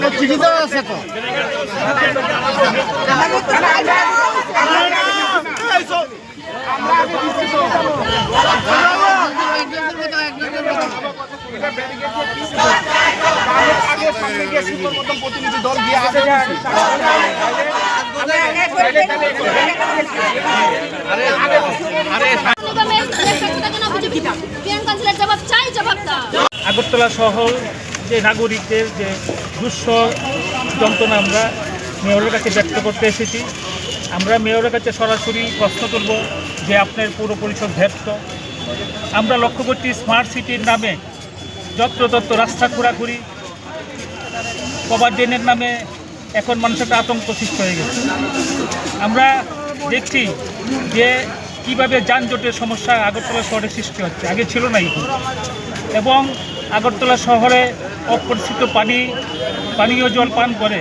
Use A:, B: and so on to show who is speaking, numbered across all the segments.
A: প্রতিনিধি দল গিয়ে আগে
B: জবাব চাই জবাব
C: আগরতলা শহর যে নাগরিকদের যে দুঃস যন্ত্রণা আমরা মেয়রের কাছে ব্যক্ত করতে এসেছি আমরা মেয়রের কাছে সরাসরি প্রশ্ন তুলব যে আপনার পৌর পরিষদ ব্যর্থ। আমরা লক্ষ্য করছি স্মার্ট সিটির নামে যত্রতত্র রাস্তা খোরাখুরি কভার ড্রেনের নামে এখন মানুষের একটা আতঙ্ক সৃষ্টি হয়ে গেছে। আমরা দেখছি যে কীভাবে যানজটের সমস্যা আগরতলা শহরে সৃষ্টি হচ্ছে। আগে ছিল না এবং আগরতলা শহরে অপরিচিত পানি, পানীয় জল পান করে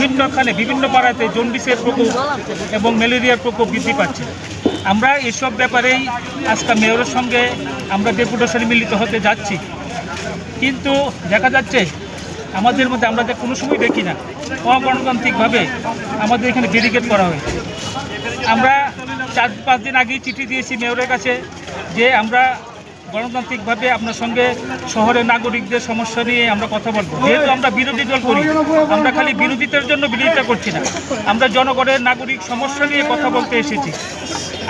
C: বিভিন্নখানে বিভিন্ন পাড়াতে জন্ডিসের প্রকোপ এবং ম্যালেরিয়ার প্রকোপ বৃদ্ধি পাচ্ছে। আমরা এসব ব্যাপারেই আজকে মেয়রের সঙ্গে আমরা ডেপুটেশনে মিলিত হতে যাচ্ছি। কিন্তু দেখা যাচ্ছে আমাদের মধ্যে আমরা যে কোনো সময় দেখি না, অগণতান্ত্রিকভাবে আমাদের এখানে ব্যারিকেড করা হয়েছে। আমরা চার, পাঁচ দিন আগেই চিঠি দিয়েছি মেয়রের কাছে যে আমরা গণতান্ত্রিকভাবে আপনার সঙ্গে শহরের নাগরিকদের সমস্যা নিয়ে আমরা কথা বলব। যেহেতু আমরা বিরোধী দল করি, আমরা খালি বিরোধিতার জন্য বিরোধিতা করছি না। আমরা জনগণের নাগরিক সমস্যা নিয়ে কথা বলতে এসেছি।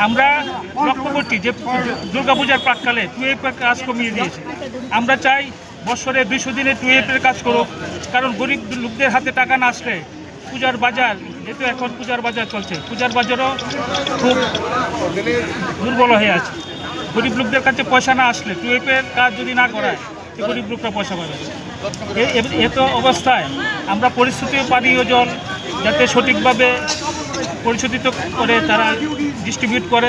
C: আমরা লক্ষ্য করছি যে দুর্গাপূজার প্রাককালে টুয়েফের কাজ কমিয়ে দিয়েছে। আমরা চাই বছরে দুইশো দিনে টুয়েফের কাজ করুক। কারণ গরিব লোকদের হাতে টাকা না আসলে পূজার বাজার, যেহেতু এখন পূজার বাজার চলছে, পূজার বাজারও খুব দুর্বল হয়ে আছে। গরিব লোকদের কাছে পয়সা না আসলে টুয়েফের কাজ যদি না করায়, তো গরিব লোকরা পয়সা পাবে এত অবস্থায় আমরা পরিস্থিতি পানীয় জল যাতে সঠিকভাবে পরিশোধিত করে তারা ডিস্ট্রিবিউট করে।